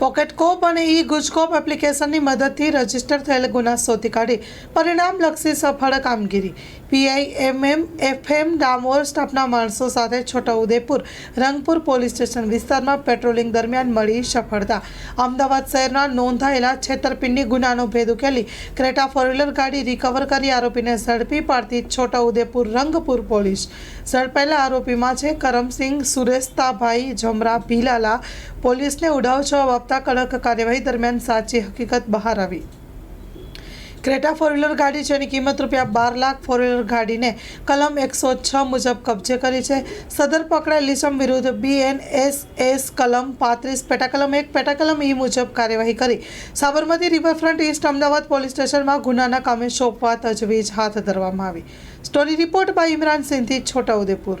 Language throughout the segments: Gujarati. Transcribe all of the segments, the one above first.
પોકેટ કોપ અને ઈ ગુજકોપ એપ્લિકેશનની મદદથી રજિસ્ટર થયેલ ગુના શોધી કાઢી. પરિણામલક્ષી સફળ કામગીરી. પીઆઈ એમએમ એફએમ ડામોર સ્ટાફના માણસો સાથે છોટાઉદેપુર, રંગપુર પોલીસ સ્ટેશન વિસ્તારમાં પેટ્રોલિંગ દરમિયાન મળી સફળતા. અમદાવાદ શહેરના નોંધાયેલા છેતરપિંડી ગુનાનો ભેદ ઉકેલી ક્રેટા ફોર વ્હીલર ગાડી રિકવર કરી આરોપીને ઝડપી પાડતી છોટાઉદેપુર રંગપુર પોલીસ. ઝડપાયેલા આરોપીમાં છે કરમસિંહ સુરેશતાભાઈ જમરા ભીલાલા. પોલીસને ઉડાવ જવાબ આપતા કડક કાર્યવાહી દરમિયાન સાચી હકીકત બહાર આવી. ક્રેટા ફોર વ્હીલર ગાડી જેની કિંમત રૂપિયા બાર લાખ ફોર વ્હીલર ગાડીને કલમ એકસો છ મુજબ કબજે કરી છે. સદર પકડાયેલ લીસમ વિરુદ્ધ બીએનએસ એસ કલમ પાંત્રીસ, પેટાકલમ એક, પેટાકલમ ઈ મુજબ કાર્યવાહી કરી. Sabarmati riverfront east Ahmedabad police સ્ટેશનમાં ગુનાના કામે સોંપવા તજવીજ હાથ ધરવામાં આવી. Story report by Imran Sindhi, Chhota Udepur.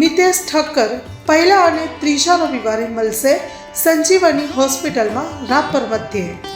Mitesh Thakkar પહેલા અને ત્રીજા રવિવારે મળશે સંજીવની હોસ્પિટલમાં રાપર મધ્યે.